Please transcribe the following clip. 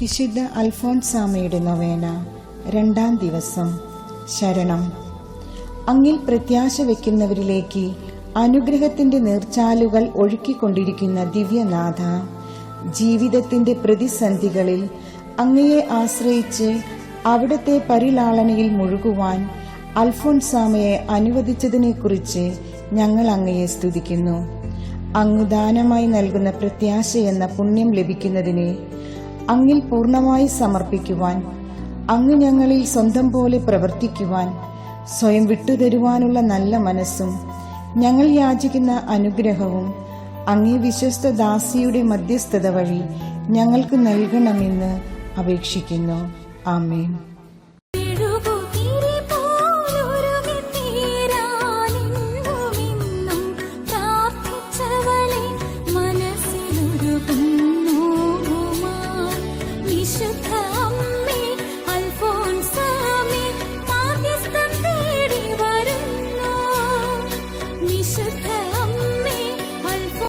വിശുദ്ധ അൽഫോൻസാമയുടെ നൊവേന രണ്ടാം ദിവസം ശരണം. അങ്ങിൽ പ്രത്യാശ വയ്ക്കുന്നവരിലേക്ക് അനുഗ്രഹത്തിന്റെ നീർച്ചാലുകൾ ഒഴുക്കിക്കൊണ്ടിരിക്കുന്ന ദിവ്യനാഥ ജീവിതത്തിന്റെ പ്രതിസന്ധികളിൽ അങ്ങയെ ആശ്രയിച്ച് അവിടത്തെ പരിലാളനയിൽ മുഴുകുവാൻ അൽഫോൻസാമയെ അനുവദിച്ചതിനെക്കുറിച്ച് ഞങ്ങൾ അങ്ങയെ സ്തുതിക്കുന്നു. അങ്ങുദാനമായി നൽകുന്ന പ്രത്യാശ എന്ന പുണ്യം ലഭിക്കുന്നതിന് അങ്ങിൽ പൂർണമായി സമർപ്പിക്കുവാൻ അങ്ങ് ഞങ്ങളിൽ സ്വന്തം പോലെ പ്രവർത്തിക്കുവാൻ സ്വയം വിട്ടുതരുവാനുള്ള നല്ല മനസ്സും ഞങ്ങൾ യാചിക്കുന്ന അനുഗ്രഹവും അങ്ങേ വിശ്വസ്ത ദാസിയുടെ മധ്യസ്ഥത വഴി ഞങ്ങൾക്ക് നൽകണമെന്ന് അപേക്ഷിക്കുന്നു ആമേൻ Mm-hmm. should